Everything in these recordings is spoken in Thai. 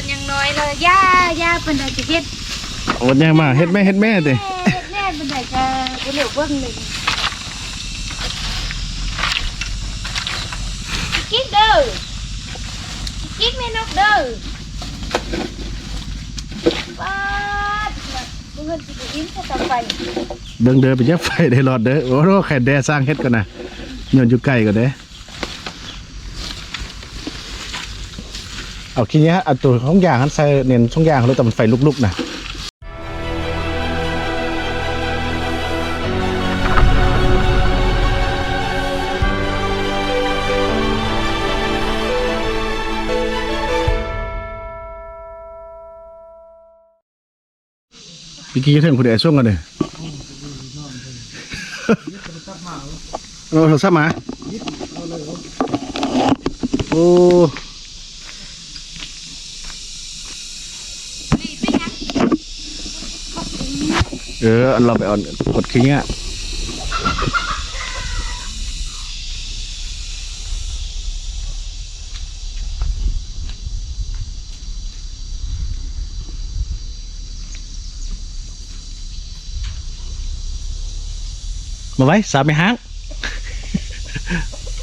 นยังน้อยเลยย่าย่าเป็นไดจะเฮ็ดโอดแย่มาเฮ็ดแม่เฮ็ดแม่ติแม่เฮ็ดแม่เป็นไดจะบ่เหลียวเบิ่งเลยกิ๊กเด้อกิ๊กแม่นกเด้อว้าดเบิ่งเพิ่นสิไปอิ่มซะต่อไปเบิ่งเด้อไปยับไฟได้รอดเด้อโอ้โหแค่แดสร้างเฮ็ดกันนะย้อนอยู่ใกล้ก็เด้ เอาขี้เนี้ยเอาตัวของอย่างหันใส่เน้นช่องอย่างแล้วแต่มันไฟลุกๆนะพี่กี้ถึงคุณเอ๋ช่วงกันเลยเราโทรศัพท์มา โอ้ เอออันเราไปเอากดคิงอะมาไว้สามไม่ห้าง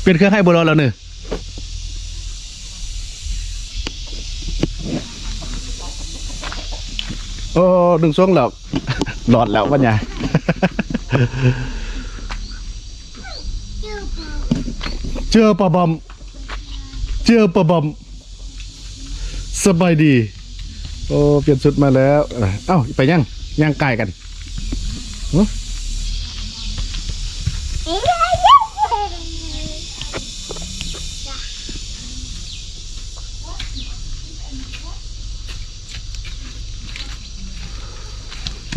เปลี่ยนเครื่องให้บัวลอยแล้วหนึ่งโอ้ดึงช่วงหลอก หลอดแล้วปัญญาเจอปะบอม เจอปะบอม สบายดี โอ้ เปลี่ยนชุดมาแล้ว เอ้า ไปยังยังไก่กัน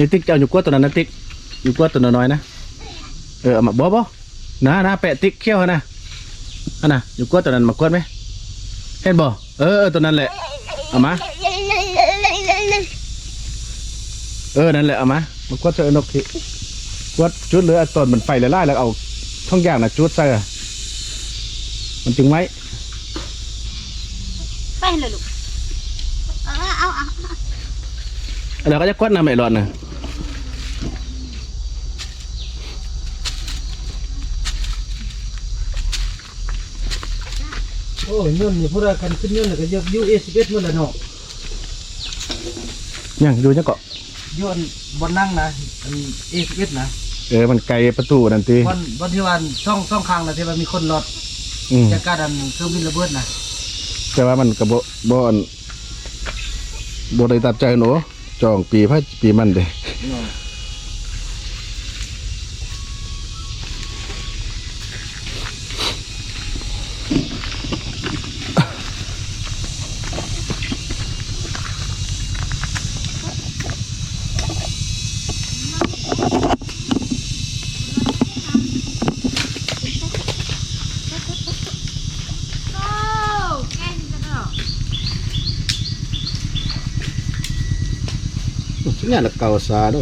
นี่ติ๊กจะเอาอยู่กว่าตัวนั้นนะติ๊กอยู่กว่าตัวน้อยๆนะเออเอามาบ่บ่นะนะแปะติ๊กเขี้ยวหั่นนะอันน่ะอยู่กว่าตัวนั้นมากวดไหมเห็นบ่เออเออตัวนั้นแหละเอามาเออนั่นแหละเอามามากวดเจอนกที่กวดจุดเหลยเอาต้นมันไฟละลายแล้วเอาท่องอย่างน่ะจุดใส่อะมันจึงไหมไปเลยลูกเอาเอาเอาแล้วก็จะกวดน้ำไม่ร้อนน่ะ อ้ยเงินนี่พวกเรากันขึ้นเงินแล้วก็ยกยูเอสเอสมันละเนาะยังอยู่ยังเกาะย้อนบนนั่งนะอันเอสเอสนะเออมันไกลประตูนั่นทีบนบนที่วันช่องช่องคางนะที่ว่ามีคนรอดอืมจากการดันเครื่องบินระเบิดนะแต่ว่ามันกระโบบ่อันบ่ได้ตัดใจหนูจองปีพระปีมันเด้เนาะ โอ้แก่นจังเนาะ เนี่ยล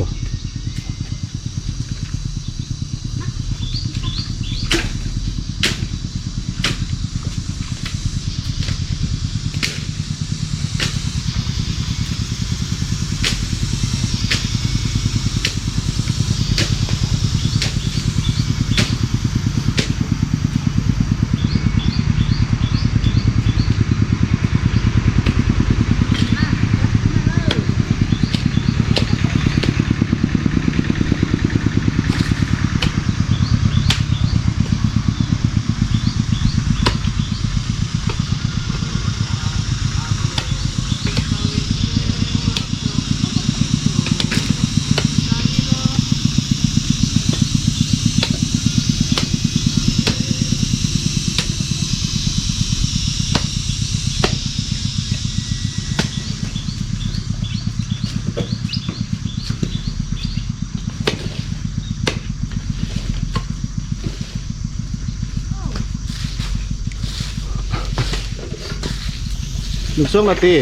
ะเกาซาโดหนึ่งช่วงนาที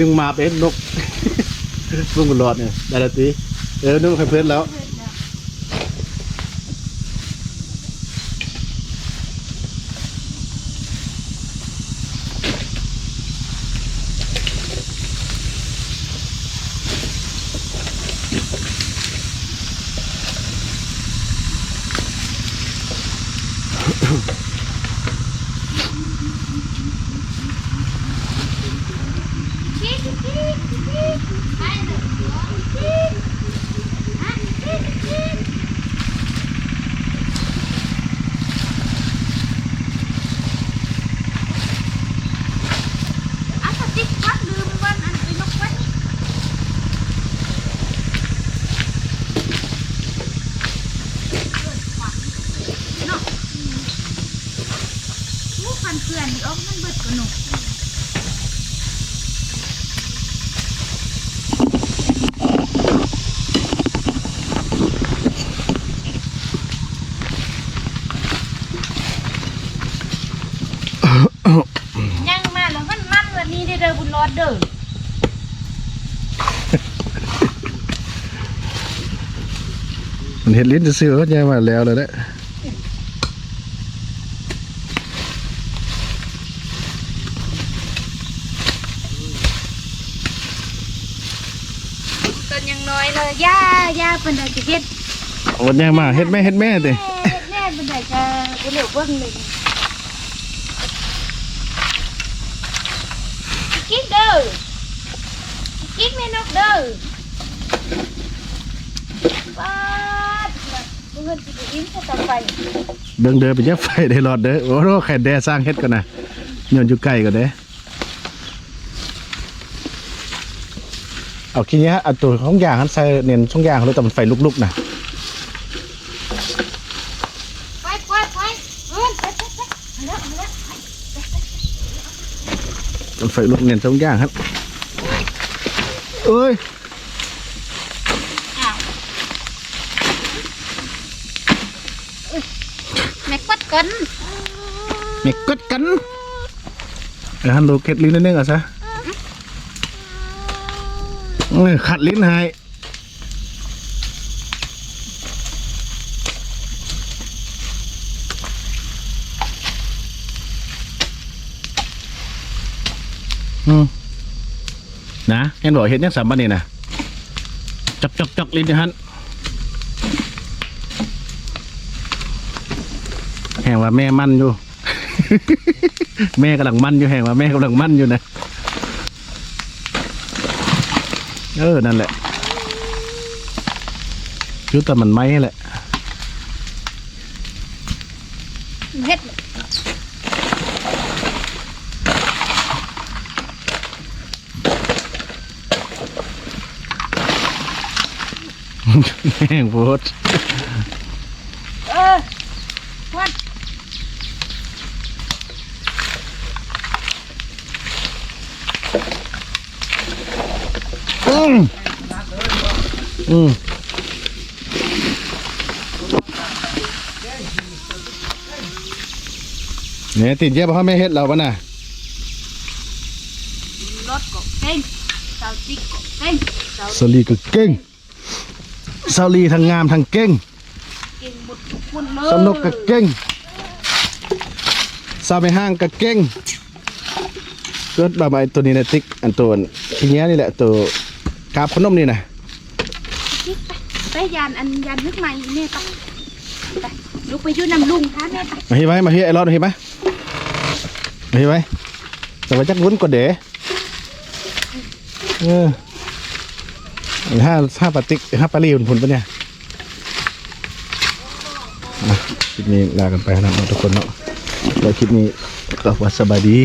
ดึงมาเป็นนกลุงกุหลอดเนี่ยได้ละตีเออนึกให้เพื่อนแล้ว ฟันเขื่อนนี่ออกมันเบิดกระหนุก ยังมาแล้วมันมันวันนี้ได้เด้อบุญรอดเด้อ มันเห็ดลิ้นจะซื้อเขาใจมาแล้วเลยแหละต้นยังน้อยเลยย่าย่าเป็นได้จะเฮ็ดวันยังมาเฮ็ดแม่เฮ็ดแม่เด้แม่แม่เป็นได้จะกูเหลียวเบิ่งเลยกิ๊กเด้อกิ๊กแม่นกเด้อป้าดมึง เงินสิไปอิ่มจะต่อไปเบิ่งเด้อเป็นยักษ์ไฟได้รอดเด้อโอ้โหไข่แดสร้างเฮ็ดกันนะย้อนอยู่ไกลก็เด้เอาขี้เนี้ยเอาตัวของอย่างหันใส่เน้นช่องอย่างเขาเลยแต่มันไฟลุกๆนะไปไปไปเอิ้นไปไปไปแล้วแล้วมันไฟลุกเน้นช่องอย่างครับเอ้ย อ้าวแม่ กันเมกกดกันเดี๋ยวหันโลเก็ตลิ้นนิดนึงอะซะเอ้ยขัดลิ้นให้อืมนะเห็นบอกเห็นยังสามบันนี่นะจอกจอกจอกลิ้นนะฮัน ห่งว่าแม่มันอยู่ แม่กำลังมันอยู่แห่งว่าแม่กำลังมันอยู่นะเออ นั่นแหละยุแต่มันไม่แหละเฮ็ดแห้งโพดเออวัน อืม อืมเนี่ยติดเย็บเพราะไม่เฮ็ดเราปะน่ะรถก็เก่งเสาจิกก็เก่งเสาสลีก็เก่งสาลีทั้งงามทั้งเก่งเก่งหมดทุกคนเลยสนุกก็เก่งสาวไปห้างก็เก่งเกิดบาไม้ตัวนี้นะติ๊กอันตัวทีเนี้ยนี่แหละตัวกาบขนมนี่นะจิก ไปยานอันยานนึกใหม่แม่ไปไปลูกไปยู่นำลุงหาแม่ไปมาเฮียไว้มาเฮียไอ้รอดมาเฮียไหมมาเฮียไว้แต่ว่าจักวุ้นกว่าเด๋เออห้าห้าปาติกห้าปาลีหุ่นผุนปะเนี่ยอะคลิปนี้ลากันไปนะทุกคนเนาะแล้วคลิปนี้ก็ว่าสบายดี